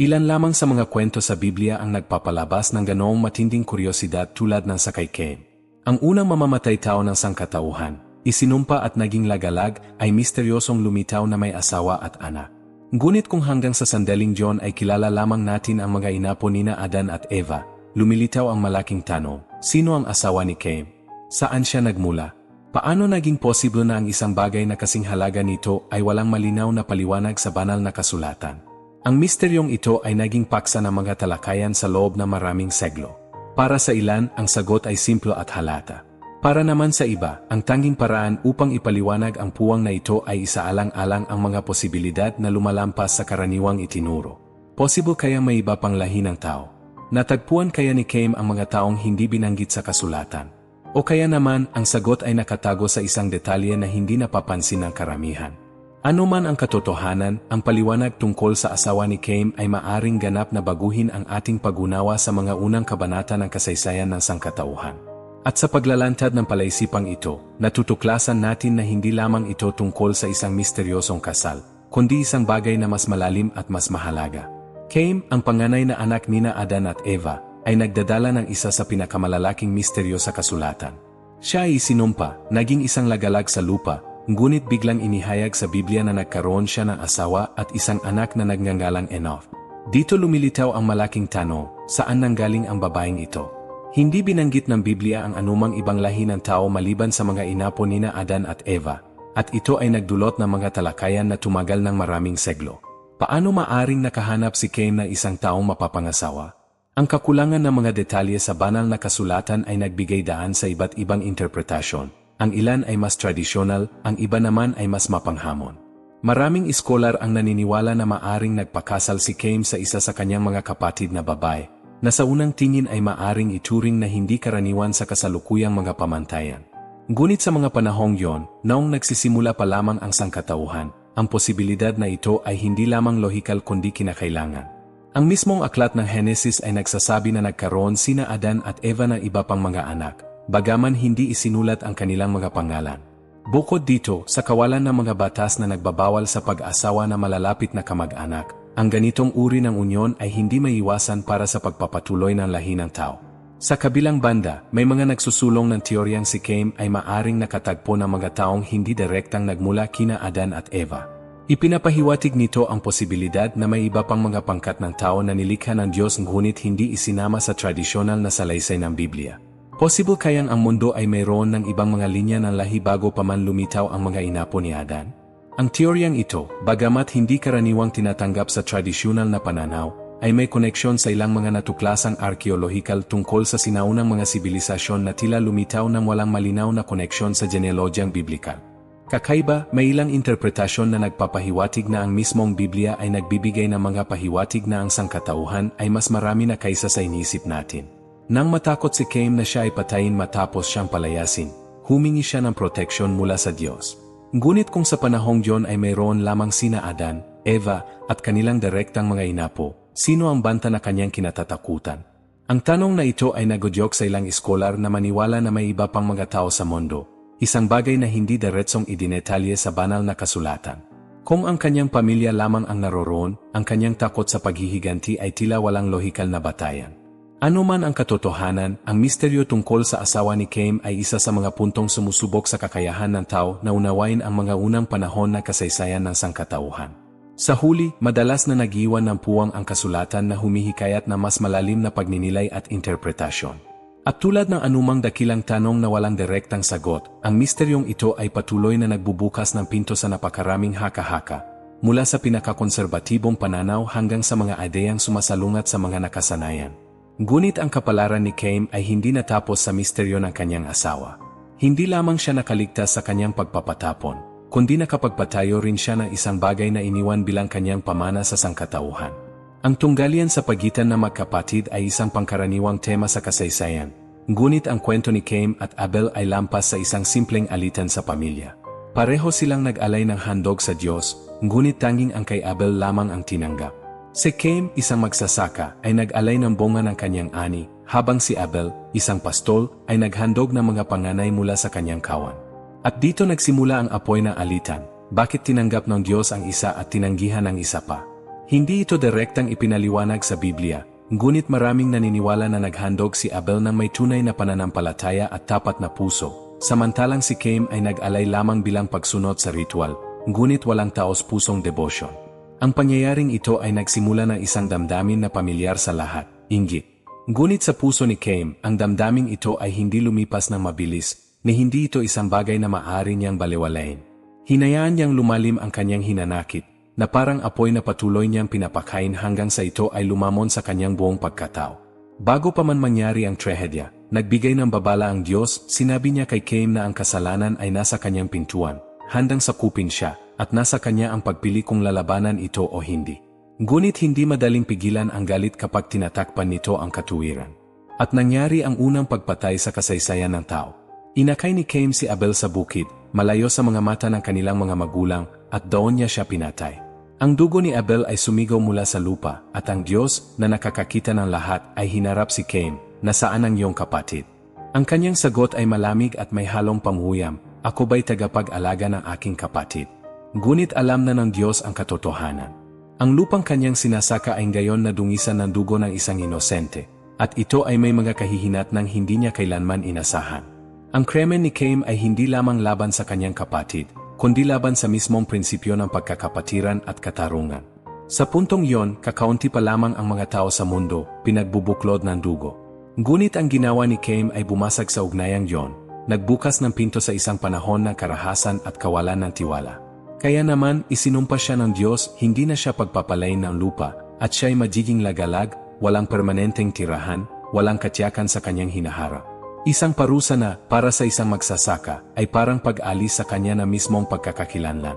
Ilan lamang sa mga kwento sa Biblia ang nagpapalabas ng ganoong matinding kuryosidad tulad ng sa kay Cain. Ang unang mamamatay tao ng sangkatauhan, isinumpa at naging lagalag ay misteryosong lumitaw na may asawa at anak. Ngunit kung hanggang sa sandaling John ay kilala lamang natin ang mga inapo nina Adan at Eva, lumilitaw ang malaking tanong, sino ang asawa ni Cain? Saan siya nagmula? Paano naging posible na ang isang bagay na kasing halaga nito ay walang malinaw na paliwanag sa banal na kasulatan? Ang misteryong ito ay naging paksa ng mga talakayan sa loob ng maraming seglo. Para sa ilan, ang sagot ay simplo at halata. Para naman sa iba, ang tanging paraan upang ipaliwanag ang puwang na ito ay isaalang-alang ang mga posibilidad na lumalampas sa karaniwang itinuro. Possible kaya may iba pang lahi ng tao? Natagpuan kaya ni Cain ang mga taong hindi binanggit sa kasulatan? O kaya naman, ang sagot ay nakatago sa isang detalye na hindi napapansin ng karamihan? Ano man ang katotohanan, ang paliwanag tungkol sa asawa ni Cain ay maaring ganap na baguhin ang ating pagunawa sa mga unang kabanata ng kasaysayan ng sangkatauhan. At sa paglalantad ng palaisipang ito, natutuklasan natin na hindi lamang ito tungkol sa isang misteryosong kasal, kundi isang bagay na mas malalim at mas mahalaga. Cain, ang panganay na anak nina Adan at Eva, ay nagdadala ng isa sa pinakamalalaking misteryo sa kasulatan. Siya ay isinumpa, naging isang lagalag sa lupa, Ngunit biglang inihayag sa Biblia na nagkaroon siya ng asawa at isang anak na nagngangalang Enoch. Dito lumilitaw ang malaking tanong, saan nanggaling ang babaeng ito? Hindi binanggit ng Biblia ang anumang ibang lahi ng tao maliban sa mga inapo nina Adan at Eva, at ito ay nagdulot ng mga talakayan na tumagal ng maraming seglo. Paano maaring nakahanap si Cain na isang taong mapapangasawa? Ang kakulangan ng mga detalye sa banal na kasulatan ay nagbigay daan sa iba't ibang interpretasyon ang ilan ay mas tradisyonal, ang iba naman ay mas mapanghamon. Maraming iskolar ang naniniwala na maaring nagpakasal si Cain sa isa sa kanyang mga kapatid na babae, na sa unang tingin ay maaring ituring na hindi karaniwan sa kasalukuyang mga pamantayan. Ngunit sa mga panahong yon, noong nagsisimula pa lamang ang sangkatauhan, ang posibilidad na ito ay hindi lamang lohikal kundi kinakailangan. Ang mismong aklat ng Genesis ay nagsasabi na nagkaroon sina Adan at Eva ng iba pang mga anak, bagaman hindi isinulat ang kanilang mga pangalan. Bukod dito, sa kawalan ng mga batas na nagbabawal sa pag-asawa na malalapit na kamag-anak, ang ganitong uri ng unyon ay hindi maiwasan para sa pagpapatuloy ng lahi ng tao. Sa kabilang banda, may mga nagsusulong ng teoryang si Cain ay maaring nakatagpo ng mga taong hindi direktang nagmula kina Adan at Eva. Ipinapahiwatig nito ang posibilidad na may iba pang mga pangkat ng tao na nilikha ng Diyos ngunit hindi isinama sa tradisyonal na salaysay ng Biblia. Possible kayang ang mundo ay mayroon ng ibang mga linya ng lahi bago pa man lumitaw ang mga inapo ni Adan? Ang teoryang ito, bagamat hindi karaniwang tinatanggap sa tradisyonal na pananaw, ay may koneksyon sa ilang mga natuklasang arkeolohikal tungkol sa sinaunang mga sibilisasyon na tila lumitaw ng walang malinaw na koneksyon sa genealogyang biblikal. Kakaiba, may ilang interpretasyon na nagpapahiwatig na ang mismong Biblia ay nagbibigay ng mga pahiwatig na ang sangkatauhan ay mas marami na kaysa sa inisip natin. Nang matakot si Cain na siya ay patayin matapos siyang palayasin, humingi siya ng proteksyon mula sa Diyos. Ngunit kung sa panahong John ay mayroon lamang sina Adan, Eva, at kanilang direktang mga inapo, sino ang banta na kanyang kinatatakutan? Ang tanong na ito ay nagodyok sa ilang iskolar na maniwala na may iba pang mga tao sa mundo, isang bagay na hindi diretsong idinetalye sa banal na kasulatan. Kung ang kanyang pamilya lamang ang naroroon, ang kanyang takot sa paghihiganti ay tila walang lohikal na batayan. Ano man ang katotohanan, ang misteryo tungkol sa asawa ni Cain ay isa sa mga puntong sumusubok sa kakayahan ng tao na unawain ang mga unang panahon na kasaysayan ng sangkatauhan. Sa huli, madalas na nagiwan ng puwang ang kasulatan na humihikayat na mas malalim na pagninilay at interpretasyon. At tulad ng anumang dakilang tanong na walang direktang sagot, ang misteryong ito ay patuloy na nagbubukas ng pinto sa napakaraming haka-haka, mula sa pinakakonserbatibong pananaw hanggang sa mga ideyang sumasalungat sa mga nakasanayan. Ngunit ang kapalaran ni Cain ay hindi natapos sa misteryo ng kanyang asawa. Hindi lamang siya nakaligtas sa kanyang pagpapatapon, kundi nakapagpatayo rin siya ng isang bagay na iniwan bilang kanyang pamana sa sangkatauhan. Ang tunggalian sa pagitan ng magkapatid ay isang pangkaraniwang tema sa kasaysayan, ngunit ang kwento ni Cain at Abel ay lampas sa isang simpleng alitan sa pamilya. Pareho silang nag-alay ng handog sa Diyos, ngunit tanging ang kay Abel lamang ang tinanggap. Si Cain, isang magsasaka, ay nag-alay ng bunga ng kanyang ani, habang si Abel, isang pastol, ay naghandog ng mga panganay mula sa kanyang kawan. At dito nagsimula ang apoy ng alitan. Bakit tinanggap ng Diyos ang isa at tinanggihan ang isa pa? Hindi ito direktang ipinaliwanag sa Biblia, ngunit maraming naniniwala na naghandog si Abel ng may tunay na pananampalataya at tapat na puso, samantalang si Cain ay nag-alay lamang bilang pagsunod sa ritual, ngunit walang taos pusong devotion. Ang pangyayaring ito ay nagsimula ng isang damdamin na pamilyar sa lahat, inggit. Ngunit sa puso ni Cain, ang damdaming ito ay hindi lumipas ng mabilis, ni hindi ito isang bagay na maaari niyang baliwalain. Hinayaan niyang lumalim ang kanyang hinanakit, na parang apoy na patuloy niyang pinapakain hanggang sa ito ay lumamon sa kanyang buong pagkatao. Bago pa man mangyari ang trahedya, nagbigay ng babala ang Diyos, sinabi niya kay Cain na ang kasalanan ay nasa kanyang pintuan, handang sakupin siya, at nasa kanya ang pagpili kung lalabanan ito o hindi. Ngunit hindi madaling pigilan ang galit kapag tinatakpan nito ang katuwiran. At nangyari ang unang pagpatay sa kasaysayan ng tao. Inakay ni Cain si Abel sa bukid, malayo sa mga mata ng kanilang mga magulang, at doon niya siya pinatay. Ang dugo ni Abel ay sumigaw mula sa lupa, at ang Diyos, na nakakakita ng lahat, ay hinarap si Cain, na saan ang iyong kapatid. Ang kanyang sagot ay malamig at may halong panghuyam, ako ba'y tagapag-alaga ng aking kapatid? Ngunit alam na ng Diyos ang katotohanan. Ang lupang kanyang sinasaka ay gayon na dungisan ng dugo ng isang inosente, at ito ay may mga kahihinat ng hindi niya kailanman inasahan. Ang kremen ni Cain ay hindi lamang laban sa kanyang kapatid, kundi laban sa mismong prinsipyo ng pagkakapatiran at katarungan. Sa puntong yon, kakaunti pa lamang ang mga tao sa mundo, pinagbubuklod ng dugo. Ngunit ang ginawa ni Cain ay bumasag sa ugnayang yon, nagbukas ng pinto sa isang panahon ng karahasan at kawalan ng tiwala. Kaya naman isinumpa siya ng Diyos hindi na siya pagpapalain ng lupa at siya'y magiging lagalag, walang permanenteng tirahan, walang katiyakan sa kanyang hinaharap. Isang parusa na para sa isang magsasaka ay parang pag-alis sa kanya na mismong pagkakakilanlan.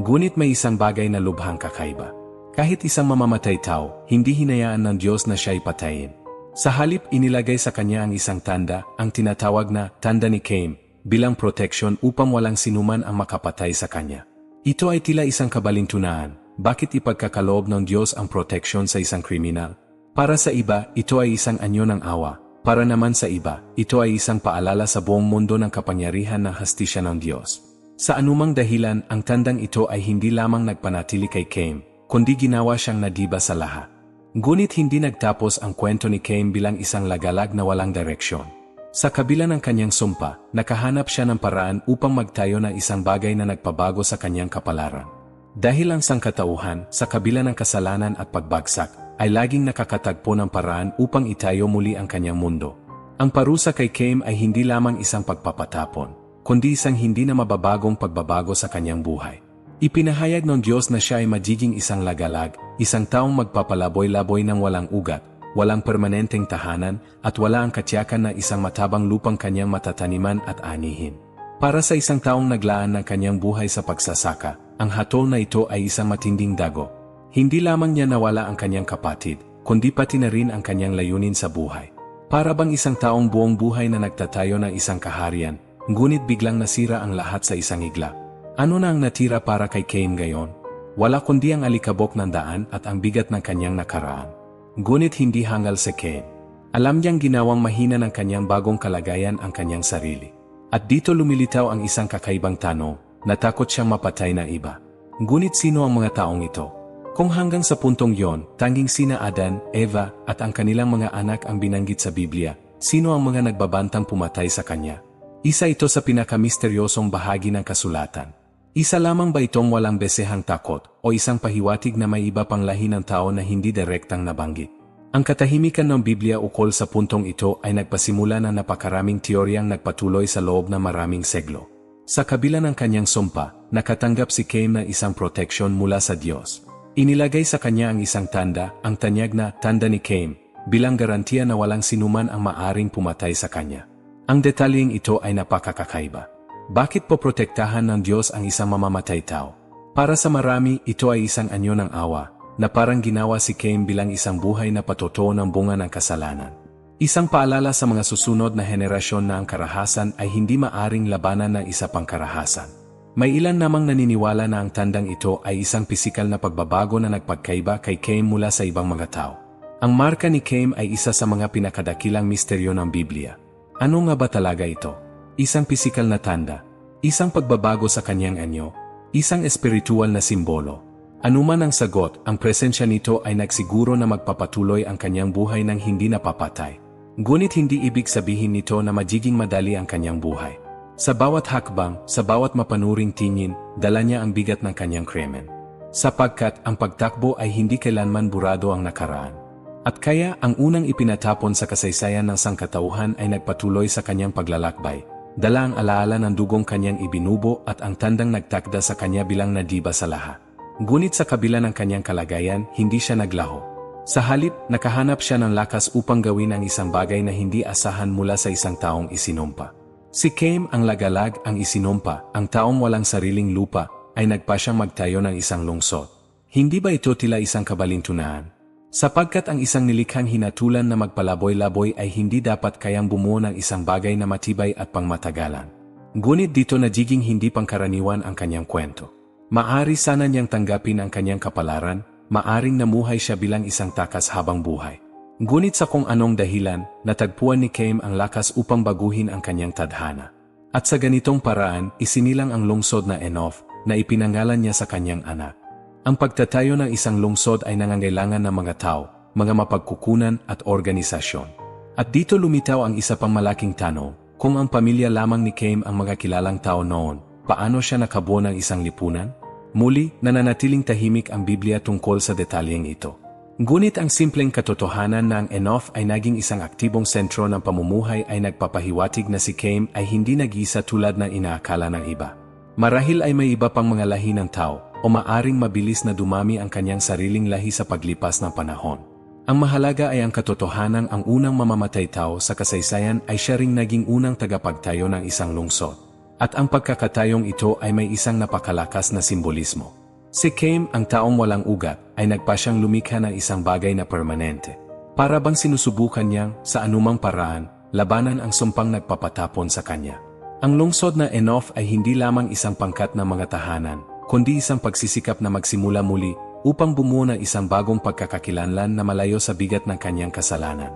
Ngunit may isang bagay na lubhang kakaiba. Kahit isang mamamatay tao, hindi hinayaan ng Diyos na siya ipatayin. Sa halip inilagay sa kanya ang isang tanda, ang tinatawag na tanda ni Cain, bilang protection upang walang sinuman ang makapatay sa kanya. Ito ay tila isang kabalintunaan. Bakit ipagkakaloob ng Diyos ang proteksyon sa isang kriminal? Para sa iba, ito ay isang anyo ng awa. Para naman sa iba, ito ay isang paalala sa buong mundo ng kapangyarihan ng hastisya ng Diyos. Sa anumang dahilan, ang tandang ito ay hindi lamang nagpanatili kay Cain, kundi ginawa siyang nadiba sa lahat. Ngunit hindi nagtapos ang kwento ni Cain bilang isang lagalag na walang direksyon. Sa kabila ng kanyang sumpa, nakahanap siya ng paraan upang magtayo ng isang bagay na nagpabago sa kanyang kapalaran. Dahil ang sangkatauhan, sa kabila ng kasalanan at pagbagsak, ay laging nakakatagpo ng paraan upang itayo muli ang kanyang mundo. Ang parusa kay Cain ay hindi lamang isang pagpapatapon, kundi isang hindi na mababagong pagbabago sa kanyang buhay. Ipinahayag ng Diyos na siya ay magiging isang lagalag, isang taong magpapalaboy-laboy ng walang ugat, walang permanenteng tahanan, at wala ang katiyakan na isang matabang lupang kanyang matataniman at anihin. Para sa isang taong naglaan ng kanyang buhay sa pagsasaka, ang hatol na ito ay isang matinding dago. Hindi lamang niya nawala ang kanyang kapatid, kundi pati na rin ang kanyang layunin sa buhay. Para bang isang taong buong buhay na nagtatayo ng isang kaharian, ngunit biglang nasira ang lahat sa isang igla. Ano na ang natira para kay Cain gayon? Wala kundi ang alikabok ng daan at ang bigat ng kanyang nakaraan. Ngunit hindi hangal si Cain. Alam niyang ginawang mahina ng kanyang bagong kalagayan ang kanyang sarili. At dito lumilitaw ang isang kakaibang tanong, natakot siyang mapatay na iba. Ngunit sino ang mga taong ito? Kung hanggang sa puntong yon, tanging sina Adan, Eva, at ang kanilang mga anak ang binanggit sa Biblia, sino ang mga nagbabantang pumatay sa kanya? Isa ito sa pinakamisteryosong bahagi ng kasulatan. Isa lamang ba itong walang besehang takot o isang pahiwatig na may iba pang lahi ng tao na hindi direktang nabanggit? Ang katahimikan ng Biblia ukol sa puntong ito ay nagpasimula ng napakaraming teoryang nagpatuloy sa loob ng maraming seglo. Sa kabila ng kanyang sumpa, nakatanggap si Cain ng isang proteksyon mula sa Diyos. Inilagay sa kanya ang isang tanda, ang tanyag na tanda ni Cain, bilang garantiya na walang sinuman ang maaring pumatay sa kanya. Ang detalyeng ito ay napakakakaiba. Bakit po protektahan ng Diyos ang isang mamamatay tao? Para sa marami, ito ay isang anyo ng awa, na parang ginawa si Cain bilang isang buhay na patotoo ng bunga ng kasalanan. Isang paalala sa mga susunod na henerasyon na ang karahasan ay hindi maaring labanan ng isa pang karahasan. May ilan namang naniniwala na ang tandang ito ay isang pisikal na pagbabago na nagpagkaiba kay Cain mula sa ibang mga tao. Ang marka ni Cain ay isa sa mga pinakadakilang misteryo ng Biblia. Ano nga ba talaga ito? Isang pisikal na tanda, isang pagbabago sa kanyang anyo, isang espiritual na simbolo. Anuman ang sagot, ang presensya nito ay nagsiguro na magpapatuloy ang kanyang buhay ng hindi napapatay. Ngunit hindi ibig sabihin nito na magiging madali ang kanyang buhay. Sa bawat hakbang, sa bawat mapanuring tingin, dala niya ang bigat ng kanyang krimen. Sapagkat ang pagtakbo ay hindi kailanman burado ang nakaraan. At kaya ang unang ipinatapon sa kasaysayan ng sangkatauhan ay nagpatuloy sa kanyang paglalakbay. Dala ang alaala ng dugong kanyang ibinubo at ang tandang nagtakda sa kanya bilang nadiba sa laha. Ngunit sa kabila ng kanyang kalagayan, hindi siya naglaho. Sa halip, nakahanap siya ng lakas upang gawin ang isang bagay na hindi asahan mula sa isang taong isinumpa. Si Cain ang lagalag ang isinumpa, ang taong walang sariling lupa, ay nagpa siyang magtayo ng isang lungsod. Hindi ba ito tila isang kabalintunaan? Sapagkat ang isang nilikhang hinatulan na magpalaboy-laboy ay hindi dapat kayang bumuo ng isang bagay na matibay at pangmatagalan. Ngunit dito nagiging hindi pangkaraniwan ang kanyang kwento. Maari sana niyang tanggapin ang kanyang kapalaran, maaring namuhay siya bilang isang takas habang buhay. Ngunit sa kung anong dahilan, natagpuan ni Cain ang lakas upang baguhin ang kanyang tadhana. At sa ganitong paraan, isinilang ang lungsod na Enof, na ipinangalan niya sa kanyang anak. Ang pagtatayo ng isang lungsod ay nangangailangan ng mga tao, mga mapagkukunan at organisasyon. At dito lumitaw ang isa pang malaking tanong, kung ang pamilya lamang ni Cain ang mga kilalang tao noon, paano siya nakabuo ng isang lipunan? Muli, nananatiling tahimik ang Biblia tungkol sa detalyeng ito. Ngunit ang simpleng katotohanan na ang Enof ay naging isang aktibong sentro ng pamumuhay ay nagpapahiwatig na si Cain ay hindi nag-iisa tulad ng inaakala ng iba. Marahil ay may iba pang mga lahi ng tao, o maaring mabilis na dumami ang kanyang sariling lahi sa paglipas ng panahon. Ang mahalaga ay ang katotohanan ang unang mamamatay tao sa kasaysayan ay siya ring naging unang tagapagtayo ng isang lungsod. At ang pagkakatayong ito ay may isang napakalakas na simbolismo. Si Cain, ang taong walang ugat, ay nagpa siyang lumikha ng isang bagay na permanente. Para bang sinusubukan niyang, sa anumang paraan, labanan ang sumpang nagpapatapon sa kanya. Ang lungsod na Enof ay hindi lamang isang pangkat ng mga tahanan, kundi isang pagsisikap na magsimula muli upang bumuo ng isang bagong pagkakakilanlan na malayo sa bigat ng kanyang kasalanan.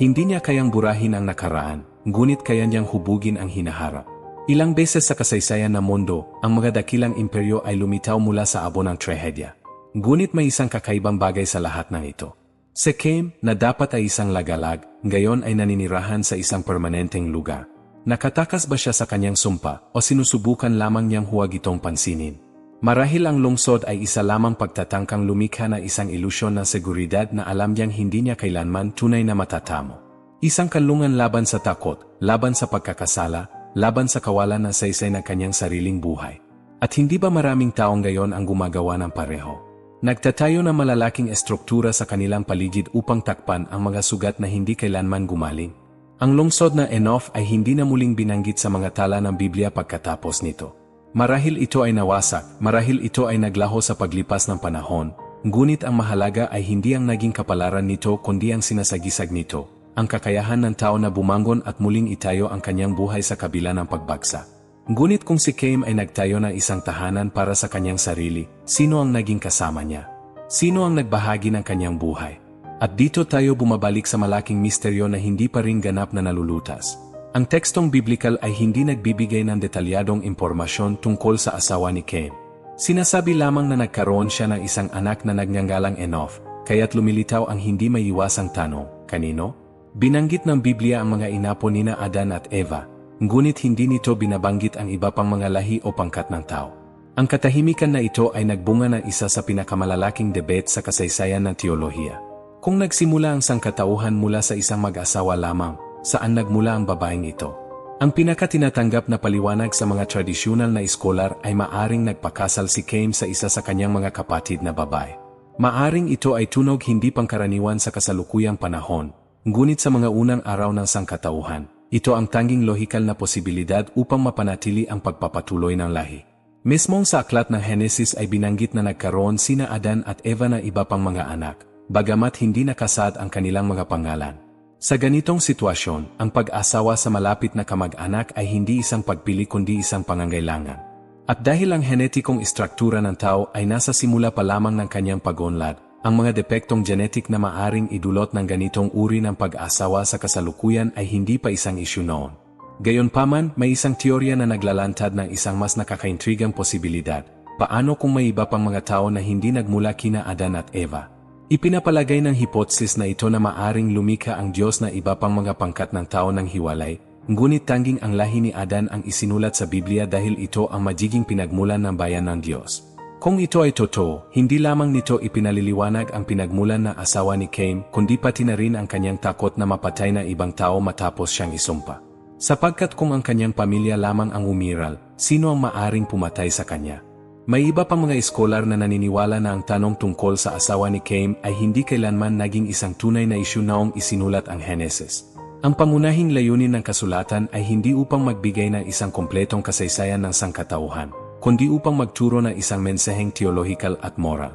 Hindi niya kayang burahin ang nakaraan, ngunit kaya niyang hubugin ang hinaharap. Ilang beses sa kasaysayan ng mundo, ang mga dakilang imperyo ay lumitaw mula sa abo ng trahedya. Ngunit may isang kakaibang bagay sa lahat ng ito. Cain, na dapat ay isang lagalag, ngayon ay naninirahan sa isang permanenteng lugar. Nakatakas ba siya sa kanyang sumpa o sinusubukan lamang niyang huwag itong pansinin? Marahil ang lungsod ay isa lamang pagtatangkang lumikha na isang ilusyon ng seguridad na alam niyang hindi niya kailanman tunay na matatamo. Isang kanlungan laban sa takot, laban sa pagkakasala, laban sa kawalan ng saysay ng kanyang sariling buhay. At hindi ba maraming taong gayon ang gumagawa ng pareho? Nagtatayo ng malalaking estruktura sa kanilang paligid upang takpan ang mga sugat na hindi kailanman gumaling. Ang lungsod na Enof ay hindi na muling binanggit sa mga tala ng Biblia pagkatapos nito. Marahil ito ay nawasak, marahil ito ay naglaho sa paglipas ng panahon, ngunit ang mahalaga ay hindi ang naging kapalaran nito kundi ang sinasagisag nito, ang kakayahan ng tao na bumangon at muling itayo ang kanyang buhay sa kabila ng pagbagsak. Ngunit kung si Cain ay nagtayo ng isang tahanan para sa kanyang sarili, sino ang naging kasama niya? Sino ang nagbahagi ng kanyang buhay? At dito tayo bumabalik sa malaking misteryo na hindi pa rin ganap na nalulutas. Ang tekstong biblikal ay hindi nagbibigay ng detalyadong impormasyon tungkol sa asawa ni Cain. Sinasabi lamang na nagkaroon siya ng isang anak na nagngangalang Enof, kaya't lumilitaw ang hindi maiwasang tanong, kanino? Binanggit ng Biblia ang mga inapo nina Adan at Eva, ngunit hindi nito binabanggit ang iba pang mga lahi o pangkat ng tao. Ang katahimikan na ito ay nagbunga ng isa sa pinakamalalaking debate sa kasaysayan ng teolohiya. Kung nagsimula ang sangkatauhan mula sa isang mag-asawa lamang, saan nagmula ang babaeng ito. Ang pinakatinatanggap na paliwanag sa mga tradisyonal na iskolar ay maaring nagpakasal si Cain sa isa sa kanyang mga kapatid na babae. Maaring ito ay tunog hindi pangkaraniwan sa kasalukuyang panahon, ngunit sa mga unang araw ng sangkatauhan, ito ang tanging lohikal na posibilidad upang mapanatili ang pagpapatuloy ng lahi. Mismong sa aklat ng Henesis ay binanggit na nagkaroon sina Adan at Eva na iba pang mga anak, bagamat hindi nakasad ang kanilang mga pangalan. Sa ganitong sitwasyon, ang pag-asawa sa malapit na kamag-anak ay hindi isang pagpili kundi isang pangangailangan. At dahil ang genetikong istruktura ng tao ay nasa simula pa lamang ng kanyang pag-unlad, ang mga depektong genetic na maaring idulot ng ganitong uri ng pag-asawa sa kasalukuyan ay hindi pa isang isyu noon. Gayonpaman, may isang teorya na naglalantad ng isang mas nakakaintrigang posibilidad. paano kung may iba pang mga tao na hindi nagmula kina Adan at Eva? Ipinapalagay ng hipotesis na ito na maaring lumika ang Diyos na iba pang mga pangkat ng tao ng hiwalay, ngunit tanging ang lahi ni Adan ang isinulat sa Biblia dahil ito ang magiging pinagmulan ng bayan ng Diyos. Kung ito ay totoo, hindi lamang nito ipinaliliwanag ang pinagmulan na asawa ni Cain, kundi pati na rin ang kanyang takot na mapatay na ibang tao matapos siyang isumpa. Sapagkat kung ang kanyang pamilya lamang ang umiral, sino ang maaring pumatay sa kanya? May iba pang mga eskolar na naniniwala na ang tanong tungkol sa asawa ni Cain ay hindi kailanman naging isang tunay na isyu noong isinulat ang Genesis. Ang pangunahing layunin ng kasulatan ay hindi upang magbigay ng isang kompletong kasaysayan ng sangkatauhan, kundi upang magturo ng isang mensaheng teological at moral.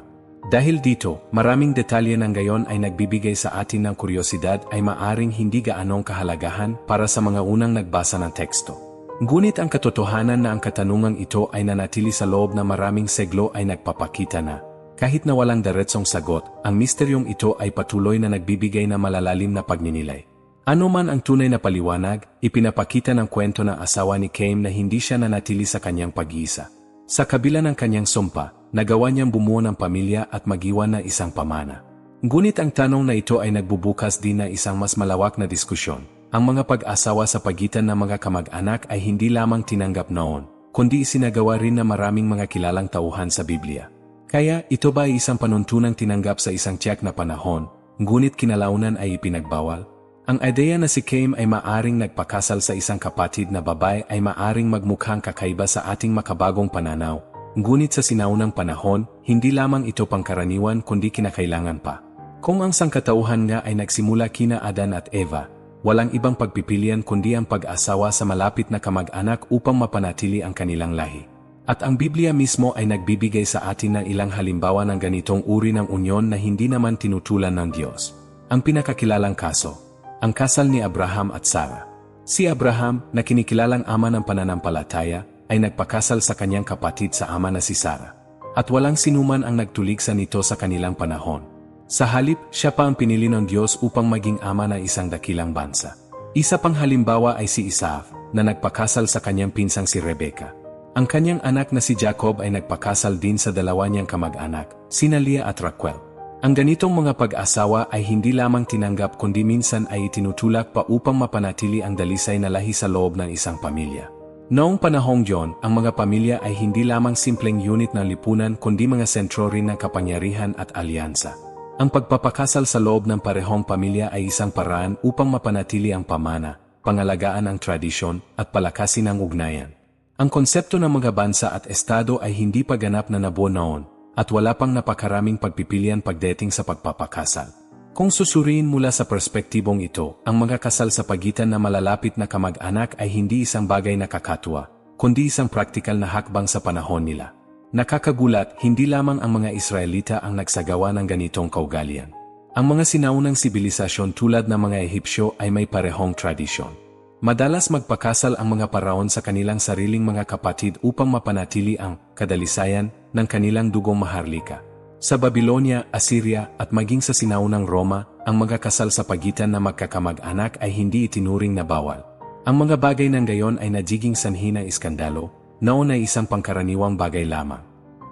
Dahil dito, maraming detalye ng gayon ay nagbibigay sa atin ng kuryosidad ay maaring hindi gaanong kahalagahan para sa mga unang nagbasa ng teksto. Ngunit ang katotohanan na ang katanungang ito ay nanatili sa loob na maraming seglo ay nagpapakita na, kahit na walang diretsong sagot, ang misteryong ito ay patuloy na nagbibigay na malalalim na pagninilay. Ano man ang tunay na paliwanag, ipinapakita ng kwento ng asawa ni Cain na hindi siya nanatili sa kanyang pag-iisa. Sa kabila ng kanyang sumpa, nagawa niyang bumuo ng pamilya at magiwan na isang pamana. Ngunit ang tanong na ito ay nagbubukas din na isang mas malawak na diskusyon. Ang mga pag-asawa sa pagitan ng mga kamag-anak ay hindi lamang tinanggap noon, kundi isinagawa rin ng maraming mga kilalang tauhan sa Biblia. Kaya ito ba ay isang panuntunang tinanggap sa isang tiyak na panahon, ngunit kinalaunan ay ipinagbawal? Ang ideya na si Cain ay maaring nagpakasal sa isang kapatid na babae ay maaring magmukhang kakaiba sa ating makabagong pananaw. Ngunit sa sinaunang panahon, hindi lamang ito pangkaraniwan kundi kinakailangan pa. Kung ang sangkatauhan nga ay nagsimula kina Adan at Eva, walang ibang pagpipilian kundi ang pag-asawa sa malapit na kamag-anak upang mapanatili ang kanilang lahi. At ang Biblia mismo ay nagbibigay sa atin ng ilang halimbawa ng ganitong uri ng unyon na hindi naman tinutulan ng Diyos. Ang pinakakilalang kaso, ang kasal ni Abraham at Sarah. Si Abraham, na kinikilalang ama ng pananampalataya, ay nagpakasal sa kanyang kapatid sa ama na si Sarah. At walang sinuman ang nagtuligsa nito sa kanilang panahon. Sa halip, siya pa ang pinili ng Diyos upang maging ama na isang dakilang bansa. Isa pang halimbawa ay si Isaac, na nagpakasal sa kanyang pinsang si Rebecca. Ang kanyang anak na si Jacob ay nagpakasal din sa dalawa niyang kamag-anak, sina Leah at Raquel. Ang ganitong mga pag-asawa ay hindi lamang tinanggap kundi minsan ay itinutulak pa upang mapanatili ang dalisay na lahi sa loob ng isang pamilya. Noong panahong John, ang mga pamilya ay hindi lamang simpleng unit ng lipunan kundi mga sentro rin ng kapangyarihan at alyansa. Ang pagpapakasal sa loob ng parehong pamilya ay isang paraan upang mapanatili ang pamana, pangalagaan ang tradisyon, at palakasin ang ugnayan. Ang konsepto ng mga bansa at estado ay hindi pa ganap na nabuo noon, at wala pang napakaraming pagpipilian pagdating sa pagpapakasal. Kung susuriin mula sa perspektibong ito, ang mga kasal sa pagitan na malalapit na kamag-anak ay hindi isang bagay na kakatwa, kundi isang praktikal na hakbang sa panahon nila. Nakakagulat, hindi lamang ang mga Israelita ang nagsagawa ng ganitong kaugalian. Ang mga sinaunang sibilisasyon tulad ng mga Ehipsyo ay may parehong tradisyon. Madalas magpakasal ang mga paraon sa kanilang sariling mga kapatid upang mapanatili ang kadalisayan ng kanilang dugong maharlika. Sa Babylonia, Assyria at maging sa sinaunang Roma, ang mga kasal sa pagitan na magkakamag-anak ay hindi itinuring na bawal. Ang mga bagay ng gayon ay nagiging sanhi ng iskandalo, noon ay isang pangkaraniwang bagay lamang.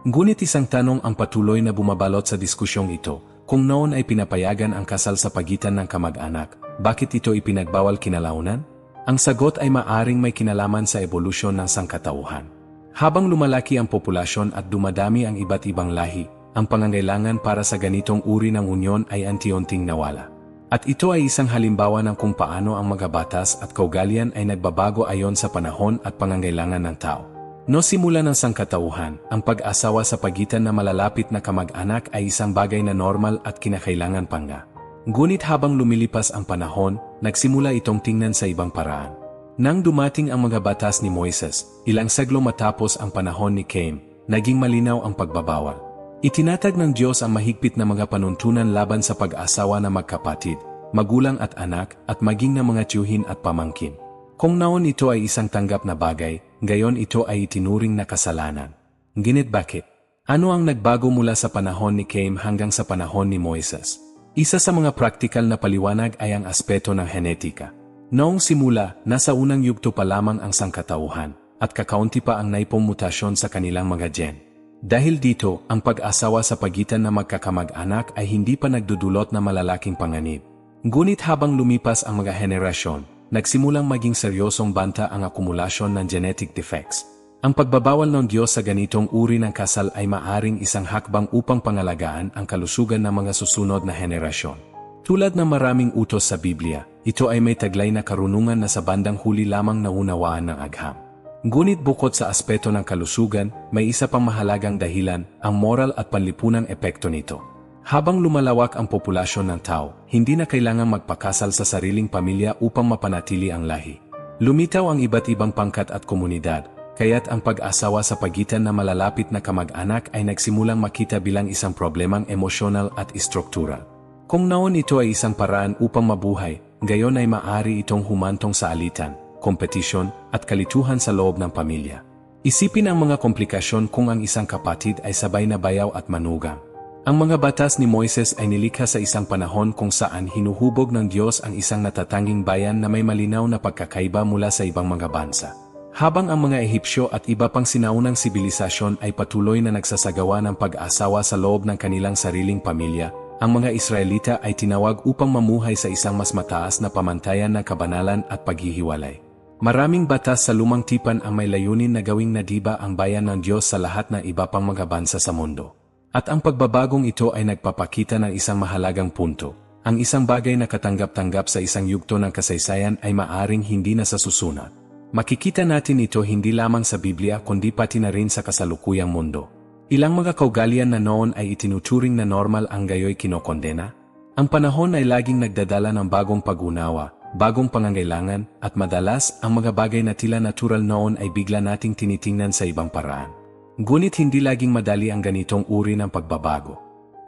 Ngunit isang tanong ang patuloy na bumabalot sa diskusyong ito, kung noon ay pinapayagan ang kasal sa pagitan ng kamag-anak, bakit ito ipinagbawal kinalaunan? Ang sagot ay maaring may kinalaman sa ebolusyon ng sangkatauhan. Habang lumalaki ang populasyon at dumadami ang iba't ibang lahi, ang pangangailangan para sa ganitong uri ng unyon ay anti-unting nawala. At ito ay isang halimbawa ng kung paano ang mga batas at kaugalian ay nagbabago ayon sa panahon at pangangailangan ng tao. No simula ng sangkatauhan, ang pag-asawa sa pagitan na malalapit na kamag-anak ay isang bagay na normal at kinakailangan pa nga. Ngunit habang lumilipas ang panahon, nagsimula itong tingnan sa ibang paraan. Nang dumating ang mga batas ni Moises, ilang saglo matapos ang panahon ni Cain, naging malinaw ang pagbabawal. Itinatag ng Diyos ang mahigpit na mga panuntunan laban sa pag-asawa na magkapatid, magulang at anak, at maging ng mga tiyuhin at pamangkin. Kung naon ito ay isang tanggap na bagay, gayon ito ay itinuring na kasalanan. Ginit bakit? Ano ang nagbago mula sa panahon ni Cain hanggang sa panahon ni Moises? Isa sa mga praktikal na paliwanag ay ang aspeto ng genetika. Noong simula, nasa unang yugto pa lamang ang sangkatauhan, at kakaunti pa ang naipong mutasyon sa kanilang mga gen. Dahil dito, ang pag-asawa sa pagitan ng magkakamag-anak ay hindi pa nagdudulot na malalaking panganib. Ngunit habang lumipas ang mga henerasyon, nagsimulang maging seryosong banta ang akumulasyon ng genetic defects. Ang pagbabawal ng Diyos sa ganitong uri ng kasal ay maaring isang hakbang upang pangalagaan ang kalusugan ng mga susunod na henerasyon. Tulad ng maraming utos sa Biblia, ito ay may taglay na karunungan na sa bandang huli lamang naunawaan ng agham. Ngunit bukod sa aspeto ng kalusugan, may isa pang mahalagang dahilan, ang moral at panlipunang epekto nito. Habang lumalawak ang populasyon ng tao, hindi na kailangang magpakasal sa sariling pamilya upang mapanatili ang lahi. Lumitaw ang iba't ibang pangkat at komunidad, kaya't ang pag-asawa sa pagitan na malalapit na kamag-anak ay nagsimulang makita bilang isang problemang emosyonal at istruktural. Kung noon ito ay isang paraan upang mabuhay, gayon ay maari itong humantong sa alitan, kompetisyon, at kalituhan sa loob ng pamilya. Isipin ang mga komplikasyon kung ang isang kapatid ay sabay na bayaw at manugang. Ang mga batas ni Moises ay nilikha sa isang panahon kung saan hinuhubog ng Diyos ang isang natatanging bayan na may malinaw na pagkakaiba mula sa ibang mga bansa. Habang ang mga Ehipsyo at iba pang sinaunang sibilisasyon ay patuloy na nagsasagawa ng pag-asawa sa loob ng kanilang sariling pamilya, ang mga Israelita ay tinawag upang mamuhay sa isang mas mataas na pamantayan ng kabanalan at paghihiwalay. Maraming batas sa lumang tipan ang may layunin na gawing nadiba ang bayan ng Diyos sa lahat ng iba pang mga bansa sa mundo. At ang pagbabagong ito ay nagpapakita ng isang mahalagang punto. Ang isang bagay na katanggap-tanggap sa isang yugto ng kasaysayan ay maaring hindi na sa susunod. Makikita natin ito hindi lamang sa Biblia kundi pati na rin sa kasalukuyang mundo. Ilang mga kaugalian na noon ay itinuturing na normal ang gayoy kinokondena? Ang panahon ay laging nagdadala ng bagong pag-unawa, bagong pangangailangan, at madalas ang mga bagay na tila natural noon ay bigla nating tinitingnan sa ibang paraan. Ngunit hindi laging madali ang ganitong uri ng pagbabago.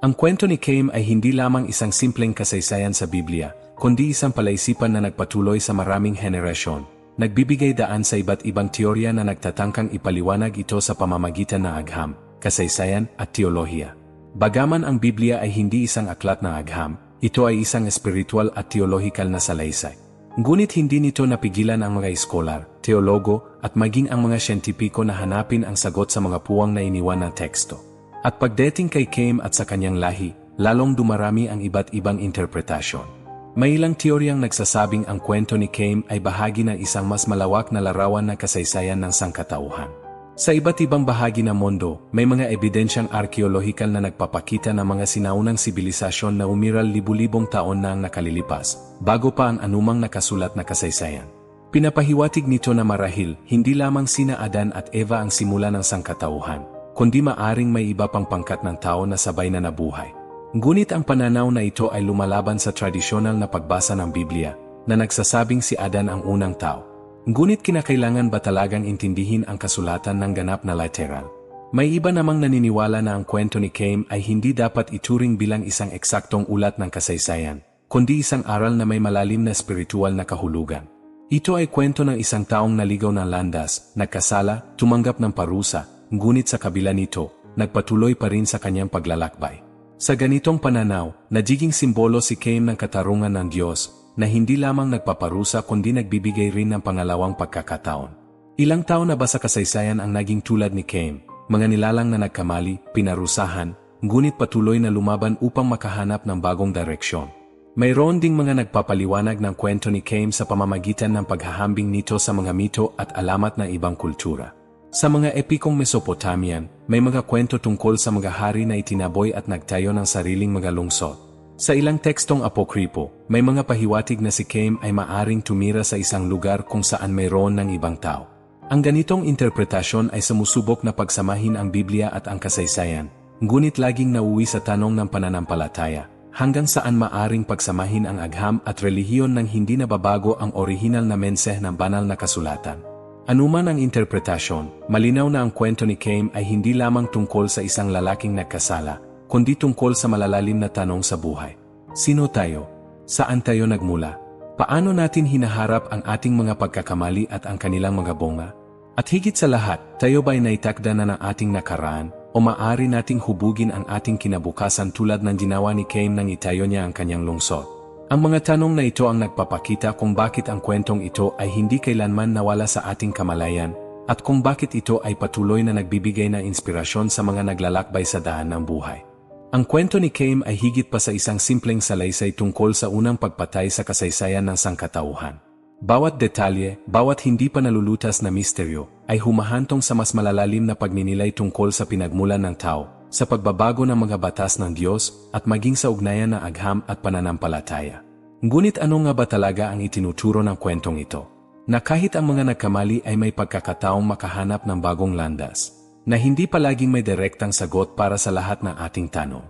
Ang kwento ni Cain ay hindi lamang isang simpleng kasaysayan sa Biblia, kundi isang palaisipan na nagpatuloy sa maraming henerasyon, nagbibigay daan sa iba't ibang teorya na nagtatangkang ipaliwanag ito sa pamamagitan ng agham, kasaysayan at teolohiya. Bagaman ang Biblia ay hindi isang aklat ng agham, ito ay isang espiritual at teolohikal na salaysay. Ngunit hindi nito napigilan ang mga eskolar, teologo, at maging ang mga siyentipiko na hanapin ang sagot sa mga puwang na iniwan ng teksto. At pagdating kay Cain at sa kanyang lahi, lalong dumarami ang iba't ibang interpretasyon. May ilang teoryang nagsasabing ang kwento ni Cain ay bahagi ng isang mas malawak na larawan ng kasaysayan ng sangkatauhan. Sa iba't ibang bahagi ng mundo, may mga ebidensyang arkeolohikal na nagpapakita ng mga sinaunang sibilisasyon na umiral libu-libong taon na ang nakalilipas, bago pa ang anumang nakasulat na kasaysayan. Pinapahiwatig nito na marahil, hindi lamang sina Adan at Eva ang simula ng sangkatauhan, kundi maaring may iba pang pangkat ng tao na sabay na nabuhay. Ngunit ang pananaw na ito ay lumalaban sa tradisyonal na pagbasa ng Biblia, na nagsasabing si Adan ang unang tao. Ngunit kinakailangan ba talagang intindihin ang kasulatan ng ganap na literal? May iba namang naniniwala na ang kwento ni Cain ay hindi dapat ituring bilang isang eksaktong ulat ng kasaysayan, kundi isang aral na may malalim na spiritual na kahulugan. Ito ay kwento ng isang taong naligaw ng landas, nagkasala, tumanggap ng parusa, ngunit sa kabila nito, nagpatuloy pa rin sa kanyang paglalakbay. Sa ganitong pananaw, nagiging simbolo si Cain ng katarungan ng Diyos, na hindi lamang nagpaparusa kundi nagbibigay rin ng pangalawang pagkakataon. Ilang taon na ba sa kasaysayan ang naging tulad ni Cain, mga nilalang na nagkamali, pinarusahan, ngunit patuloy na lumaban upang makahanap ng bagong direksyon. Mayroon ding mga nagpapaliwanag ng kwento ni Cain sa pamamagitan ng paghahambing nito sa mga mito at alamat ng ibang kultura. Sa mga epikong Mesopotamian, may mga kwento tungkol sa mga hari na itinaboy at nagtayo ng sariling mga lungsod. Sa ilang tekstong apokripo, may mga pahiwatig na si Cain ay maaring tumira sa isang lugar kung saan mayroon ng ibang tao. Ang ganitong interpretasyon ay sumusubok na pagsamahin ang Biblia at ang kasaysayan, ngunit laging nauwi sa tanong ng pananampalataya, hanggang saan maaring pagsamahin ang agham at relihiyon nang hindi nababago ang orihinal na menseh ng banal na kasulatan. Anuman ang interpretasyon, malinaw na ang kwento ni Cain ay hindi lamang tungkol sa isang lalaking nagkasala, kundi tungkol sa malalalim na tanong sa buhay. Sino tayo? Saan tayo nagmula? Paano natin hinaharap ang ating mga pagkakamali at ang kanilang mga bunga? At higit sa lahat, tayo ba'y naitakda na ng ating nakaraan o maari nating hubugin ang ating kinabukasan tulad ng ginawa ni Cain nang itayo niya ang kanyang lungsod? Ang mga tanong na ito ang nagpapakita kung bakit ang kwentong ito ay hindi kailanman nawala sa ating kamalayan, at kung bakit ito ay patuloy na nagbibigay ng inspirasyon sa mga naglalakbay sa daan ng buhay. Ang kwento ni Kame ay higit pa sa isang simpleng salaysay tungkol sa unang pagpatay sa kasaysayan ng sangkatauhan. Bawat detalye, bawat hindi pa nalulutas na misteryo, ay humahantong sa mas malalalim na pagninilay tungkol sa pinagmulan ng tao, sa pagbabago ng mga batas ng Diyos, at maging sa ugnayan ng agham at pananampalataya. Ngunit ano nga ba talaga ang itinuturo ng kwentong ito? Na kahit ang mga nagkamali ay may pagkakataong makahanap ng bagong landas, na hindi palaging may direktang sagot para sa lahat ng ating tanong.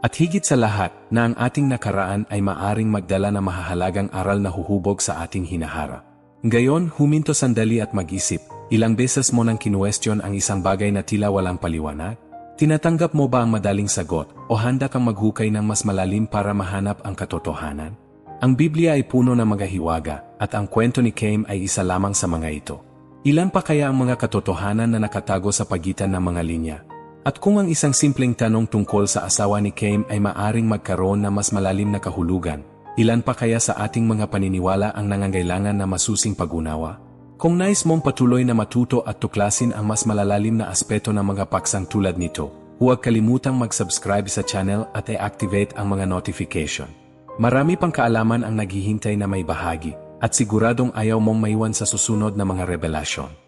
At higit sa lahat, na ang ating nakaraan ay maaring magdala ng mahahalagang aral na huhubog sa ating hinaharap. Gayon, huminto sandali at mag-isip, ilang beses mo nang kinuwestiyon ang isang bagay na tila walang paliwanag? Tinatanggap mo ba ang madaling sagot o handa kang maghukay ng mas malalim para mahanap ang katotohanan? Ang Biblia ay puno ng mga hiwaga at ang kwento ni Cain ay isa lamang sa mga ito. Ilan pa kaya ang mga katotohanan na nakatago sa pagitan ng mga linya? At kung ang isang simpleng tanong tungkol sa asawa ni Cain ay maaring magkaroon ng mas malalim na kahulugan, ilan pa kaya sa ating mga paniniwala ang nangangailangan na masusing pag-unawa? Kung nais mong patuloy na matuto at tuklasin ang mas malalalim na aspeto ng mga paksang tulad nito, huwag kalimutang mag-subscribe sa channel at i-activate ang mga notification. Marami pang kaalaman ang naghihintay na may bahagi, at siguradong ayaw mong maiwan sa susunod na mga revelasyon.